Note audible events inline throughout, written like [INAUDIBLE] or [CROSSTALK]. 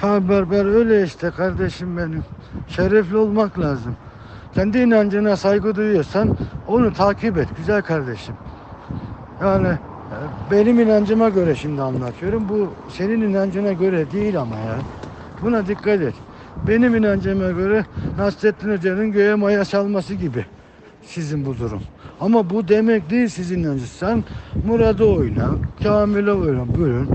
Ha berber öyle işte kardeşim benim. Şerefli olmak lazım. Kendi inancına saygı duyuyorsan onu takip et güzel kardeşim. Yani e, benim inancıma göre şimdi anlatıyorum. Bu senin inancına göre değil ama ya. Buna dikkat et. Benim inancıma göre Nasrettin Hoca'nın göğe maya çalması gibi sizin bu durum. Ama bu demek değil sizin inancınız. Sen Murad'ı oyna, Kamil'e oyna, buyurun.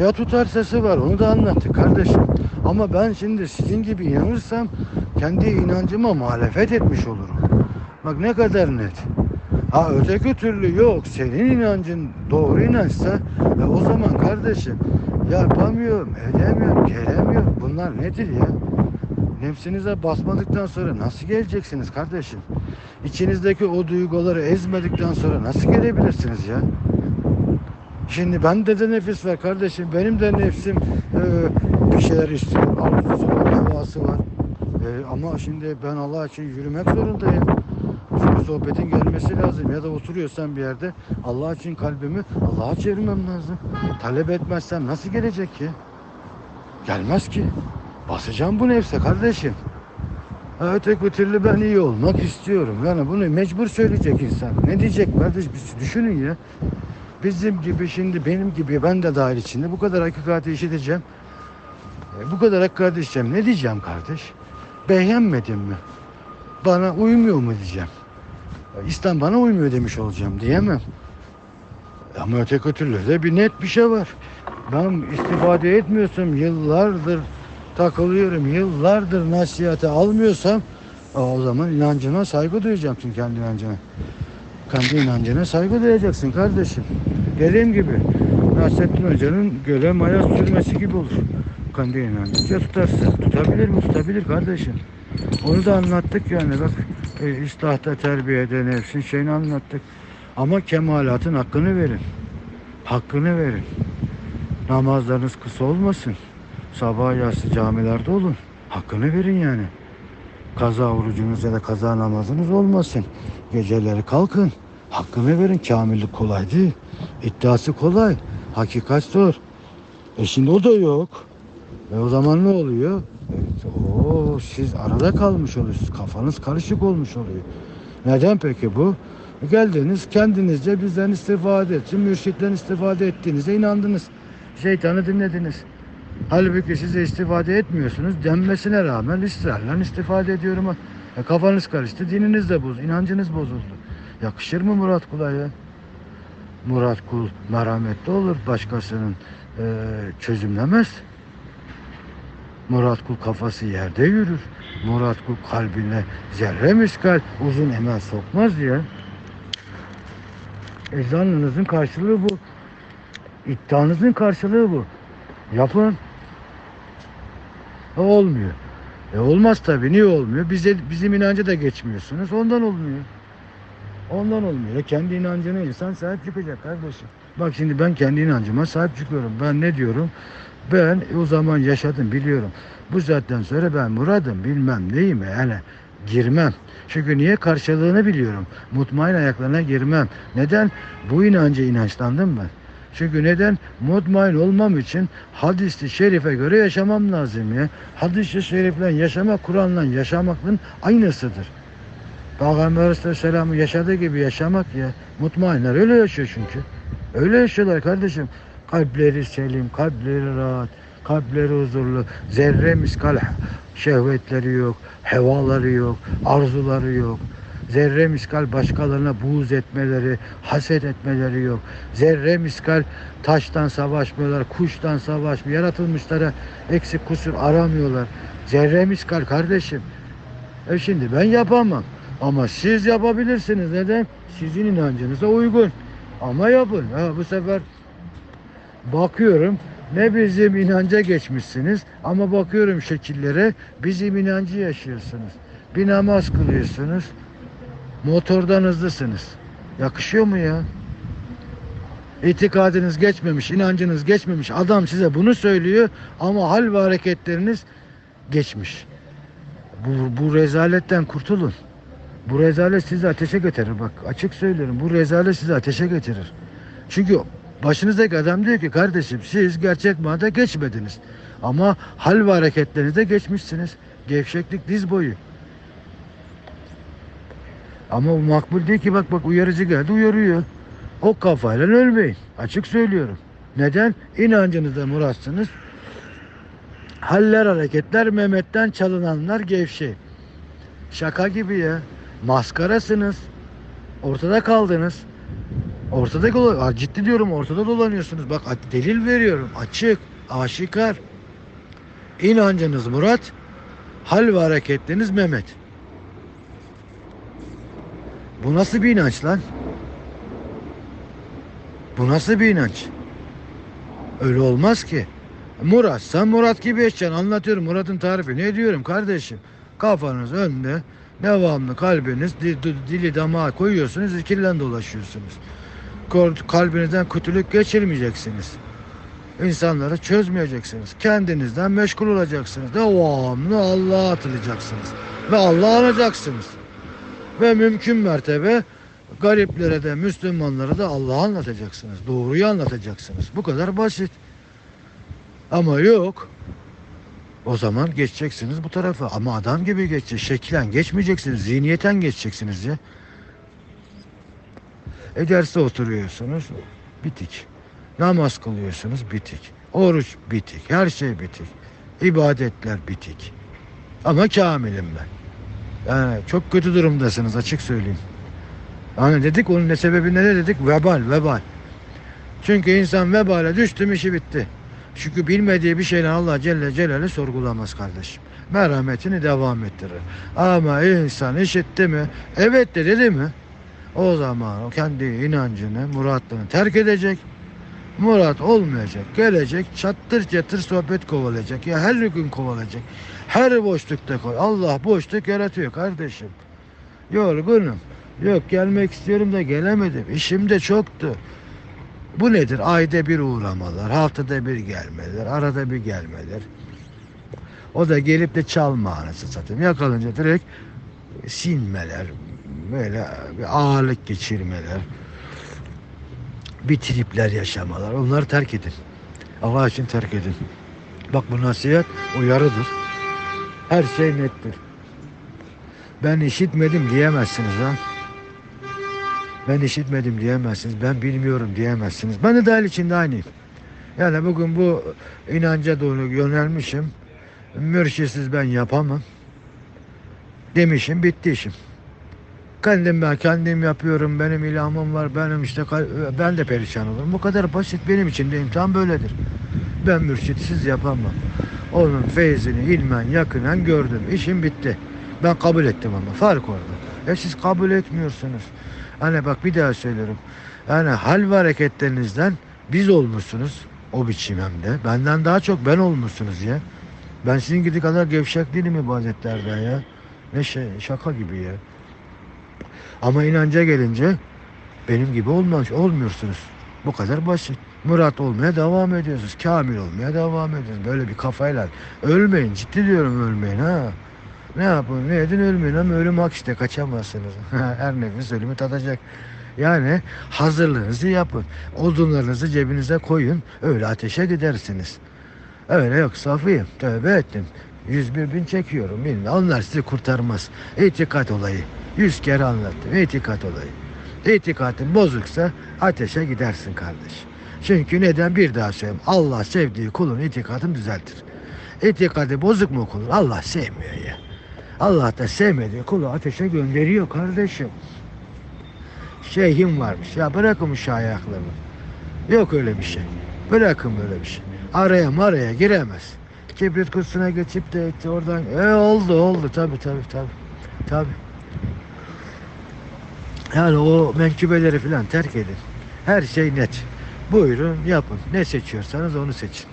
Ya tutar sesi var onu da anlattık kardeşim. Ama ben şimdi sizin gibi inanırsam kendi inancıma muhalefet etmiş olurum. Bak ne kadar net. Ha öteki türlü yok. Senin inancın doğru inançsa e, o zaman kardeşim yapamıyorum, edemiyorum, gelemiyorum. Bunlar nedir ya? Nefsinize basmadıktan sonra nasıl geleceksiniz kardeşim? İçinizdeki o duyguları ezmedikten sonra nasıl gelebilirsiniz ya? Şimdi bende de nefis var kardeşim. Benim de nefsim e, bir şeyler istiyor. Arzusu var, havası var. E, ama şimdi ben Allah için yürümek zorundayım. Çünkü sohbetin gelmesi lazım. Ya da oturuyorsan bir yerde Allah için kalbimi Allah'a çevirmem lazım. Talep etmezsem nasıl gelecek ki? Gelmez ki. Basacağım bu nefse kardeşim. Ha, Öteki türlü ben iyi olmak istiyorum. Yani bunu mecbur söyleyecek insan. Ne diyecek kardeş? Düşünün ya. Bizim gibi şimdi benim gibi ben de dahil içinde bu kadar hakikati işiteceğim. E, bu kadar hakikati işiteceğim. Ne diyeceğim kardeş? Beğenmedin mi? Bana uymuyor mu diyeceğim. E, İslam bana uymuyor demiş olacağım diyemem. Ama öteki türlü de bir net bir şey var. Ben istifade etmiyorsam yıllardır takılıyorum. Yıllardır nasihati almıyorsam e, o zaman inancına saygı duyacaksın kendi inancına. Kendi inancına saygı duyacaksın kardeşim. Dediğim gibi Nasrettin Hoca'nın göle maya sürmesi gibi olur. Kendi inancınca tutarsa. Tutabilir mi? Tutabilir kardeşim. Onu da anlattık yani bak e, İslahta terbiyede nefsin şeyini anlattık. Ama kemalatın hakkını verin. Hakkını verin. Namazlarınız kısa olmasın. Sabah yatsı camilerde olun. Hakkını verin yani. Kaza orucunuz ya da kaza namazınız olmasın. Geceleri kalkın. Hakkını verin. Kamillik kolay değil. İddiası kolay. Hakikat zor. E şimdi o da yok. E o zaman ne oluyor? Evet, o siz arada kalmış oluyorsunuz. Kafanız karışık olmuş oluyor. Neden peki bu? E Geldiniz kendinizce bizden istifade etsin, mürşitten istifade ettiğinize inandınız. Şeytanı dinlediniz. Halbuki size istifade etmiyorsunuz. Denmesine rağmen ısrarla istifade ediyorum. E kafanız karıştı, dininiz de bozuldu, inancınız bozuldu. Yakışır mı Murat Kul'a ya? Murat Kul merhametli olur, başkasının e, çözümlemez. Murat Kul kafası yerde yürür. Murat Kul kalbine zerre miskal uzun emel sokmaz ya. E zannınızın karşılığı bu. İddianızın karşılığı bu. Yapın. E, olmuyor. E olmaz tabii. Niye olmuyor? Bize, bizim inancı da geçmiyorsunuz. Ondan olmuyor. Ondan olmuyor. Kendi inancına insan sahip çıkacak kardeşim. Bak şimdi ben kendi inancıma sahip çıkıyorum. Ben ne diyorum? Ben o zaman yaşadım biliyorum. Bu saatten sonra ben muradım bilmem neyim yani girmem. Çünkü niye karşılığını biliyorum. Mutmain ayaklarına girmem. Neden? Bu inancı inançlandım ben. Çünkü neden? Mutmain olmam için hadis-i şerife göre yaşamam lazım ya. Hadis-i şerifle yaşamak Kur'an'la yaşamakın aynısıdır. Peygamber Aleyhisselam'ı yaşadığı gibi yaşamak ya. Mutmainler öyle yaşıyor çünkü. Öyle yaşıyorlar kardeşim. Kalpleri selim, kalpleri rahat, kalpleri huzurlu, zerre miskal şehvetleri yok, hevaları yok, arzuları yok. Zerre miskal başkalarına buğz etmeleri, haset etmeleri yok. Zerre miskal taştan savaşmıyorlar, kuştan savaşmıyor. Yaratılmışlara eksik kusur aramıyorlar. Zerre miskal kardeşim. E şimdi ben yapamam. Ama siz yapabilirsiniz. Neden? Sizin inancınıza uygun. Ama yapın. Ha, bu sefer bakıyorum ne bizim inanca geçmişsiniz ama bakıyorum şekillere bizim inancı yaşıyorsunuz. Bir namaz kılıyorsunuz. Motordan hızlısınız. Yakışıyor mu ya? İtikadınız geçmemiş, inancınız geçmemiş. Adam size bunu söylüyor ama hal ve hareketleriniz geçmiş. Bu, bu rezaletten kurtulun. Bu rezalet sizi ateşe götürür. Bak açık söylüyorum. Bu rezalet sizi ateşe götürür. Çünkü başınızdaki adam diyor ki kardeşim siz gerçek manada geçmediniz. Ama hal ve hareketlerinizde geçmişsiniz. Gevşeklik diz boyu. Ama bu makbul değil ki bak bak uyarıcı geldi uyarıyor. O kafayla ölmeyin. Açık söylüyorum. Neden? İnancınızda muratsınız. Haller hareketler Mehmet'ten çalınanlar gevşeyin. Şaka gibi ya. Maskarasınız. Ortada kaldınız. Ortada dola- Aa, ciddi diyorum ortada dolanıyorsunuz. Bak delil veriyorum. Açık, aşikar. İnancınız Murat, hal ve hareketleriniz Mehmet. Bu nasıl bir inanç lan? Bu nasıl bir inanç? Öyle olmaz ki. Murat, sen Murat gibi yaşayacaksın. Anlatıyorum Murat'ın tarifi. Ne diyorum kardeşim? Kafanız önde, devamlı kalbiniz, di- di- dili damağa koyuyorsunuz, ikilden dolaşıyorsunuz. Kalbinizden kötülük geçirmeyeceksiniz. İnsanları çözmeyeceksiniz. Kendinizden meşgul olacaksınız. Devamlı Allah'a atılacaksınız. Ve Allah'a anacaksınız. Ve mümkün mertebe gariplere de Müslümanlara da Allah'ı anlatacaksınız. Doğruyu anlatacaksınız. Bu kadar basit. Ama yok. O zaman geçeceksiniz bu tarafa. Ama adam gibi geçecek. Şeklen geçmeyeceksiniz. Zihniyeten geçeceksiniz ya. E derste oturuyorsunuz. Bitik. Namaz kılıyorsunuz. Bitik. Oruç bitik. Her şey bitik. İbadetler bitik. Ama kamilim ben. Yani çok kötü durumdasınız açık söyleyeyim. Hani dedik onun ne sebebi ne dedik? Vebal, vebal. Çünkü insan vebale düştü mü işi bitti. Çünkü bilmediği bir şeyle Allah Celle Celaluhu sorgulamaz kardeşim. Merhametini devam ettirir. Ama insan işitti mi? Evet de dedi mi? O zaman o kendi inancını, muratlığını terk edecek. Murat olmayacak. Gelecek çattır çatır sohbet kovalayacak. Ya her gün kovalayacak. Her boşlukta koy. Allah boşluk yaratıyor kardeşim. Yorgunum. Yok gelmek istiyorum da gelemedim. İşim de çoktu. Bu nedir? Ayda bir uğramalar, haftada bir gelmeler, arada bir gelmeler. O da gelip de çalma anası satayım. Yakalınca direkt sinmeler, böyle bir ağırlık geçirmeler, bir tripler yaşamalar. Onları terk edin. Allah için terk edin. Bak bu nasihat uyarıdır. Her şey nettir. Ben işitmedim diyemezsiniz ha. Ben işitmedim diyemezsiniz. Ben bilmiyorum diyemezsiniz. Ben de dahil içinde aynıyım. Yani bugün bu inanca doğru yönelmişim. Mürşitsiz ben yapamam. Demişim bitti işim. Kendim ben kendim yapıyorum. Benim ilhamım var. Benim işte ben de perişan olurum. Bu kadar basit benim için de imtihan böyledir. Ben mürşitsiz yapamam. Onun feyzini ilmen yakınen gördüm. İşim bitti. Ben kabul ettim ama fark orada. E siz kabul etmiyorsunuz. Hani bak bir daha söylüyorum. Yani hal ve hareketlerinizden biz olmuşsunuz. O biçim hem de. Benden daha çok ben olmuşsunuz ya. Ben sizin gibi kadar gevşek değilim ibadetlerden ya. Ne şey şaka gibi ya. Ama inanca gelince benim gibi olmaz, olmuyorsunuz. Bu kadar basit. Murat olmaya devam ediyorsunuz. Kamil olmaya devam ediyorsunuz. Böyle bir kafayla. Ölmeyin. Ciddi diyorum ölmeyin ha. Ne yapın ne edin ölmeyin ama ölüm hak işte kaçamazsınız. [LAUGHS] Her nefis ölümü tadacak. Yani hazırlığınızı yapın. Odunlarınızı cebinize koyun. Öyle ateşe gidersiniz. Öyle yok Safiyim. Tövbe ettim. 101 bin çekiyorum. Bilmem. Onlar sizi kurtarmaz. İtikat olayı. Yüz kere anlattım. İtikat olayı. İtikatın bozuksa ateşe gidersin kardeş. Çünkü neden bir daha söyleyeyim. Allah sevdiği kulun itikadını düzeltir. İtikadı bozuk mu kulun? Allah sevmiyor ya. Allah da sevmediği kulu ateşe gönderiyor kardeşim. Şeyhim varmış. Ya bırakın şu ayaklarını. Yok öyle bir şey. Bırakın böyle bir şey. Araya maraya giremez. Kibrit kutusuna geçip de etti oradan. E oldu oldu tabi tabi tabi. Tabi. Yani o menkıbeleri falan terk edin. Her şey net. Buyurun yapın. Ne seçiyorsanız onu seçin.